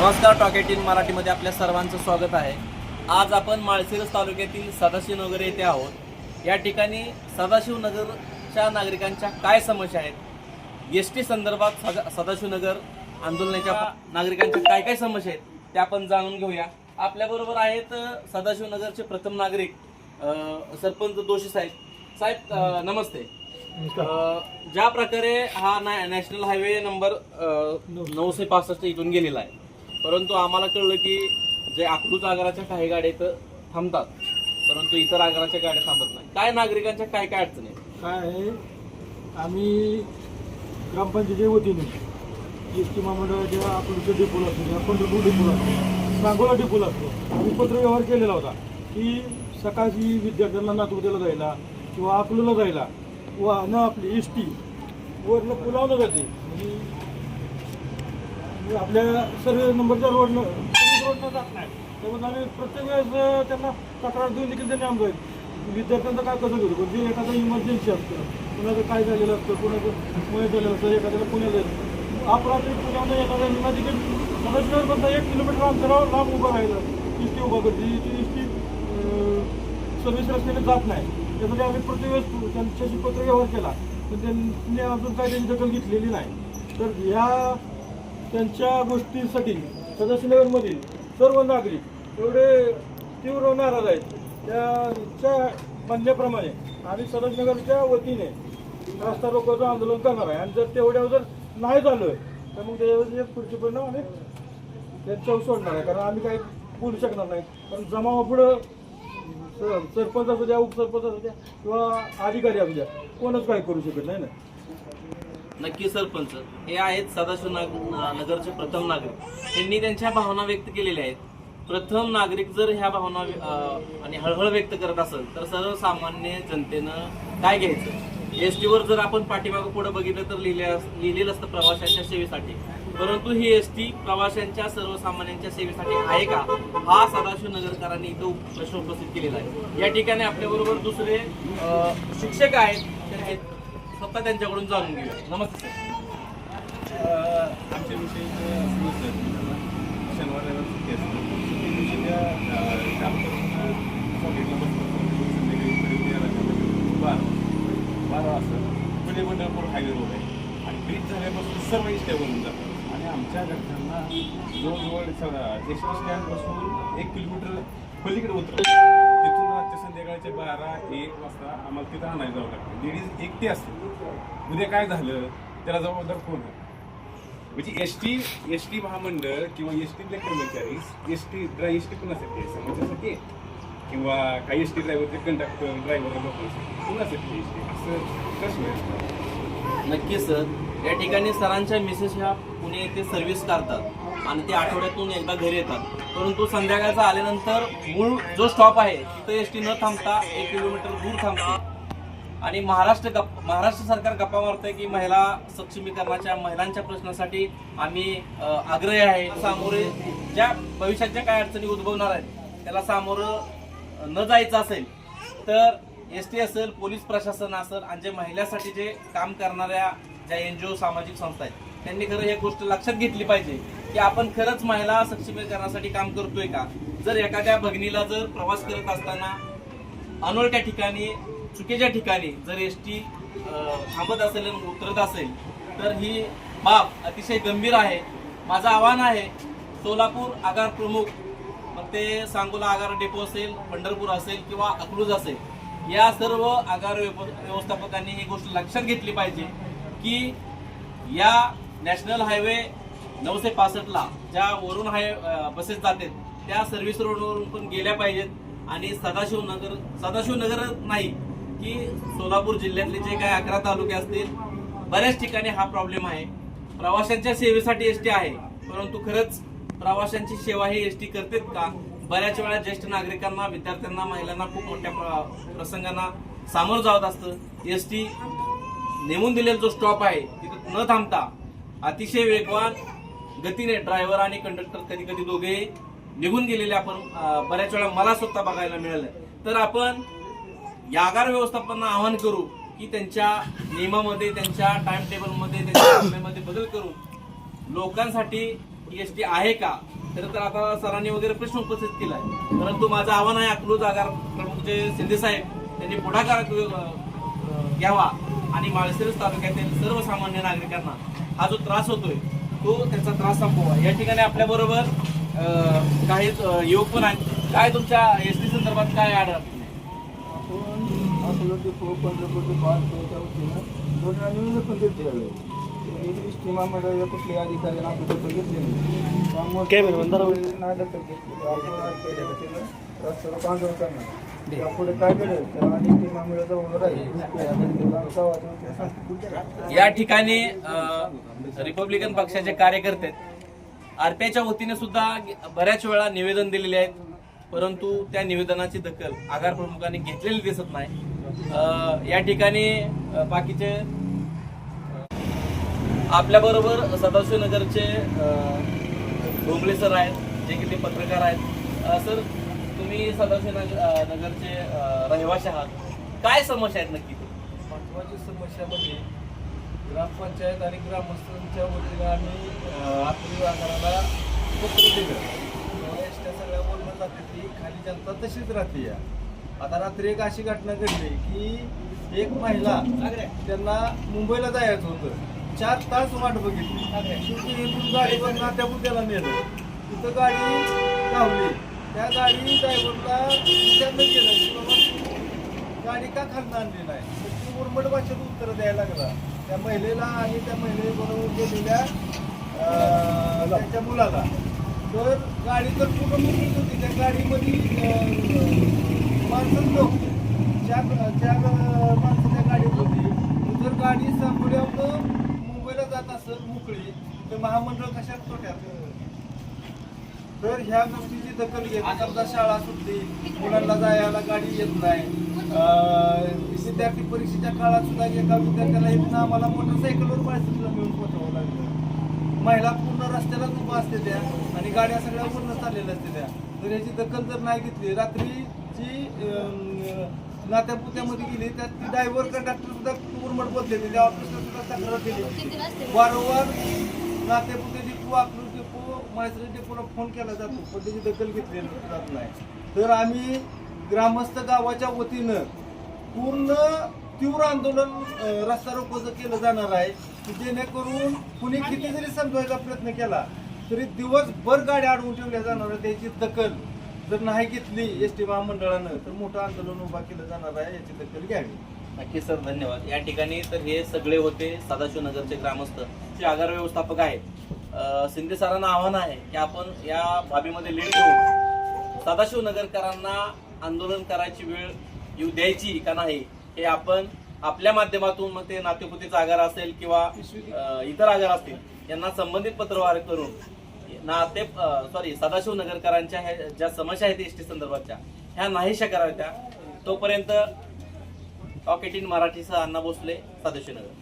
नमस्कार talk eighteen मराठीमध्ये आपल्या सर्वांचं स्वागत आहे. आज आपण माळशिरस तालुक्यातील सदाशिवनगर येथे आहोत. या ठिकाणी सदाशिवनगरच्या नागरिकांच्या काय समस्या आहेत? एस टी संदर्भात सदा सदाशिवनगर आंदोलनाच्या नागरिकांच्या काय काय समस्या आहेत त्या आपण जाणून घेऊया. आपल्याबरोबर आहेत सदाशिवनगरचे प्रथम नागरिक सरपंच दोशी साहेब. साहेब नमस्ते. ज्या प्रकारे हा नॅ- नॅशनल हायवे नंबर नऊशे पासष्ट इथून गेलेला आहे परंतु आम्हाला कळलं की जे अकलूज आगाराच्या काही गाड्या इथं थांबतात परंतु इतर आगाराच्या गाड्या थांबत नाही. काय नागरिकांच्या काय काय अडचणी आहेत? काय आहे? आम्ही ग्रामपंचायतीच्या वतीने एस टी महामंडळ जेव्हा अकलूच्या डिपोला असतो किंवा पंढरपूर डिपोला असतो सांगोला डिपोला असतो आम्ही पत्रव्यवहार केलेला होता की सकाळची विद्यार्थ्यांना नातवतेला जायला किंवा अकलूला जायला वाहनं आपली एस टी वरनं पुलावलं जाते. म्हणजे म्हणजे आपल्या सर्व नंबरच्या रोडनं सर्व्हिस रोडनं जात नाही. त्यामुळे आम्ही प्रत्येक वेळेस त्यांना तक्रार देऊन देखील त्यांनी आमचं विद्यार्थ्यांचं काय कसं घेतो? जे एखादं इमर्जन्सी असतं कुणाचं काय झालेलं असतं कुणाचं मुळे झालेलं असतं एखाद्याला पुण्यात जायचं अपरात्री पुण्याला एखाद्या तिकीट सदस्यावर एक किलोमीटर अंतरावर लांब उभं राहिलं इष्टी उभा करते. ती इष्टी सर्विस रस्त्याने जात नाही. त्यासाठी आम्ही प्रत्येक वेळेस त्यांच्याशी पत्र व्यवहार केला. पण त्यांनी अजून काय त्यांची दखल घेतलेली नाही. तर ह्या त्यांच्या गोष्टीसाठी सदाशिवनगरमधील सर्व नागरिक एवढे तीव्र नाराज आहेत. त्याच्या म्हणण्याप्रमाणे आम्ही सदाशिवनगरच्या वतीने रस्ता रोकोचं आंदोलन करणार आहे. आणि जर तेवढ्या जर नाही झालं तर मग त्याच्यावर पुढचे परिणाम आम्ही त्यांच्यावर सोडणार आहे. कारण आम्ही काही बोलू शकणार नाही. कारण जमाव पुढं सरपंच असू द्या उपसरपंच असू द्या किंवा अधिकारी असू द्या कोणच काही करू शकत नाही ना. नक्की सरपंच हे आहेत सदाशिव नाग- नगरचे प्रथम नागरिक. त्यांनी त्यांच्या भावना व्यक्त केलेल्या आहेत. प्रथम नागरिक जर ह्या भावना आणि हळहळ व्यक्त करत असेल तर सर्वसामान्य जनतेनं काय घ्यायचं? एस टीवर जर आपण पाठीमागं पुढे बघितलं तर लिहिले लिहिलेलं असतं प्रवाशांच्या सेवेसाठी. परंतु ही एस टी प्रवाशांच्या सर्वसामान्यांच्या सेवेसाठी आहे का? हा सदाशिव नगरकरांनी इथं प्रश्न उपस्थित केलेला आहे. या ठिकाणी आपल्याबरोबर दुसरे शिक्षक आहेत. स्वतः त्यांच्याकडून जाणून घेऊया. नमस्ते सर. आमच्या विषयी शनिवार रविवार सुट्टी असते सुट्टी दिवशी त्या पॉकेटला बसतो. संध्याकाळी बारा बारा वाजता पुणे पंढरपूर हायवे रोड आहे. आणि ब्रिज झाल्यापासून सर्व इष्ट्या बनून जातात. आणि आमच्या घरच्यांना जवळजवळ एस टी स्टँडपासून एक किलोमीटर पलीकडे उतरव संध्याकाळचे बारा एक वाजता आम्हाला तिथं आणायला जावं लागतं. लेडीज एकटी असते. उद्या काय झालं? त्याला जबाबदार कोण आहे? म्हणजे एस टी एस टी महामंडळ किंवा एस टीतले कर्मचारी एस टी ड्राय एस टी कुणासाठी आहे? समाजासाठी किंवा काही एस टी ड्रायव्हरचे कंडक्टर ड्रायव्हर लोकांसाठी कुणासाठी एस टी? असं प्रश्न नक्की सर या ठिकाणी सरांच्या मिसेस ह्या पुणे येथे सर्व्हिस करतात. आणि ते आठवड्यातून एकदा घरी येतात. परंतु संध्याकाळचा आल्यानंतर मूळ जो स्टॉप आहे तिथं एस टी न थांबता एक किलोमीटर दूर थांबते. आणि महाराष्ट्र गप महाराष्ट्र सरकार गप्पा मारतंय की महिला सक्षमीकरणाच्या महिलांच्या प्रश्नासाठी आम्ही आग्रही आहे. सामोरे ज्या भविष्याच्या काय अडचणी उद्भवणार आहेत त्याला सामोरं न जायचं असेल तर एस टी असेल पोलीस प्रशासन असेल आणि जे महिलांसाठी जे काम करणाऱ्या ज्या एन जी ओ सामाजिक संस्था आहेत त्यांनी खरं या गोष्ट लक्षात घेतली पाहिजे की आपण खरंच महिला सक्षमीकरणासाठी काम करतोय का? जर एखाद्या भगिनीला जर प्रवास करत असताना अनोळख्या ठिकाणी चुकीच्या ठिकाणी जर एस टी थांबत असेल उतरत असेल तर ही बाब अतिशय गंभीर आहे. माझं आव्हान आहे सोलापूर आगार प्रमुख मग ते सांगोला आगार डेपो असेल पंढरपूर असेल किंवा अकलूज असेल या सर्व आगार व्यव- व्यवस्थापकांनी ही गोष्ट लक्षात घेतली पाहिजे. की या नॅशनल हायवे नऊशे पासष्टला ज्या वरून हाय बसेस जातात त्या सर्व्हिस रोडवरून पण गेल्या पाहिजेत. आणि सदाशिवनगर सदाशिवनगर नाही की सोलापूर जिल्ह्यातले जे काही अकरा तालुके असतील बऱ्याच ठिकाणी हा प्रॉब्लेम आहे. प्रवाशांच्या सेवेसाठी एस टी आहे परंतु खरंच प्रवाशांची सेवा ही एस टी करतेत का? बऱ्याच वेळा ज्येष्ठ नागरिकांना विद्यार्थ्यांना महिलांना खूप मोठ्या प्रसंगांना सामोरं जावत असतं एस टी नेमून दिलेला जो स्टॉप आहे तिथं न थांबता अतिशय वेगवान गतीने ड्रायव्हर आणि कंडक्टर कधी कधी दोघे निघून गेलेले आपण बऱ्याच वेळा मला स्वतः बघायला मिळालं. तर आपण यागार व्यवस्थापनांना आवाहन करू की त्यांच्या नियमामध्ये त्यांच्या टाइम टेबलमध्ये त्यांच्या बदल करून लोकांसाठी एस टी आहे का? तर तर आता सरांनी वगैरे प्रश्न उपस्थित केला आहे परंतु माझं आव्हान आहे अकलूज आगार प्रमुख जे शिंदे साहेब त्यांनी पुढाकार घ्यावा. आणि माळशिरस तालुक्यातील सर्वसामान्य नागरिकांना हा जो त्रास होतोय तो त्याचा त्रास संपवा. या ठिकाणी आपल्या बरोबर काही युवक पण आहेत. काय तुमच्या एस टी संदर्भात काय अडचण आपण आपलं ते खूप पंढरपूरचे पाच त्याच्या वतीनं दोन निवेदन पण देत द्यावे इस्टिमा मंडळाच्या कुठले अधिकाऱ्यांना आपण दखल घेतली नाही. त्यामुळे नाही दखल घेतली आपण आज पहिल्या वतीनं रस्त्याला आंदोलन करणार या ठिकाणी रिपब्लिकन पक्षाचे कार्यकर्ते. आरपीआयच्या वतीने सुद्धा बऱ्याच वेळा निवेदन दिलेले आहेत. परंतु त्या निवेदनाची दखल आगार प्रमुखांनी घेतलेली दिसत नाही. या ठिकाणी बाकीचे आपल्या बरोबर सदाशिव नगरचे डोंगले सर आहेत जे की ते पत्रकार आहेत. सर तुम्ही सदाशिव नगर नगरचे रहिवासी आहात. काय समस्या आहेत नक्की? महत्वाची समस्या म्हणजे ग्रामपंचायत आणि ग्रामस्थांच्या वतीनं आम्ही आपली विभागाला पत्र दिलं. एसट्या सगळ्या बोलणं जाते ती खाली जनता तशीच राहते या. आता रात्री एक अशी घटना घडली की एक महिला त्यांना मुंबईला जायचं होतं. चार तास वाट बघितली. शेवटी गाडीवर नात्यापुत्याला नेलं. तिथं गाडी धावली. त्या गाडी ड्रायव्हरला विचारलं केलं की बाबा गाडी का खालनं आणली नाही? तर ती उर्मट भाषेत उत्तर द्यायला लागला. त्या महिलेला आणि त्या महिलेबरोबर गेलेल्या त्याच्या मुलाला. तर गाडी तर पूर्ण मोकळीच होती. त्या गाडीमध्ये माणसं नव्हती. चार चार माणसं त्या गाडीत होती. जर गाडी सांगोल्यावर मुंबईला जात असेल मोकळी तर महामंडळ कशात तोट्यात? तर ह्या गोष्टीची दखल घेत समजा शाळा सुटली मुलांना जायला गाडी येत नाही विद्यार्थी परीक्षेच्या काळात सुद्धा एका विद्यार्थ्याला इथनं आम्हाला मोटरसायकलवर बायसिकला मिळून पोहोचावं लागलं. महिला पूर्ण रस्त्यालाच उभा असते त्या आणि गाड्या सगळ्या पूर्ण चाललेल्या असते त्या. तर याची दखल जर नाही घेतली रात्रीची अं, नात्यापुत्यामध्ये गेली त्यात ती ड्रायव्हर कंडक्टर सुद्धा उर्मट बदले त्या ऑफिसला सुद्धा तक्रार केली. वारंवार नातेपुते वापरून अकलूज माहिती फोन केला जातो पण त्याची दखल घेतली जात नाही. तर आम्ही ग्रामस्थ गावाच्या वतीनं पूर्ण तीव्र आंदोलन रस्ता रोकोचं केलं जाणार आहे की जेणेकरून कुणी किती जरी समजवायचा प्रयत्न केला तरी दिवसभर गाड्या अडवून ठेवल्या जाणार आहे त्याची दखल जर नाही घेतली एस टी महामंडळानं तर मोठं आंदोलन उभा केलं जाणार आहे याची दखल घ्यावी. नक्की सर धन्यवाद. या ठिकाणी तर हे सगळे होते सदाशिव नगरचे ग्रामस्थ. जे आगार व्यवस्थापक आहेत शिंदे सरांना आव्हान आहे की आपण या बाबीमध्ये लीड घेऊन सदाशिव नगरकरांना आंदोलन करायची वेळ येऊ द्यायची का नाही हे आपण आपल्या माध्यमातून मग ते नातेपुतीचा आगार असेल किंवा इतर आगार असतील यांना संबंधित पत्रवार करून नाते सॉरी सदाशिव नगरकरांच्या ह्या ज्या समस्या आहेत एस टी संदर्भातच्या ह्या नाहीशा कराव्या तोपर्यंत टॉक एटीन मराठीसह अण्णा भोसले सदाशिवनगर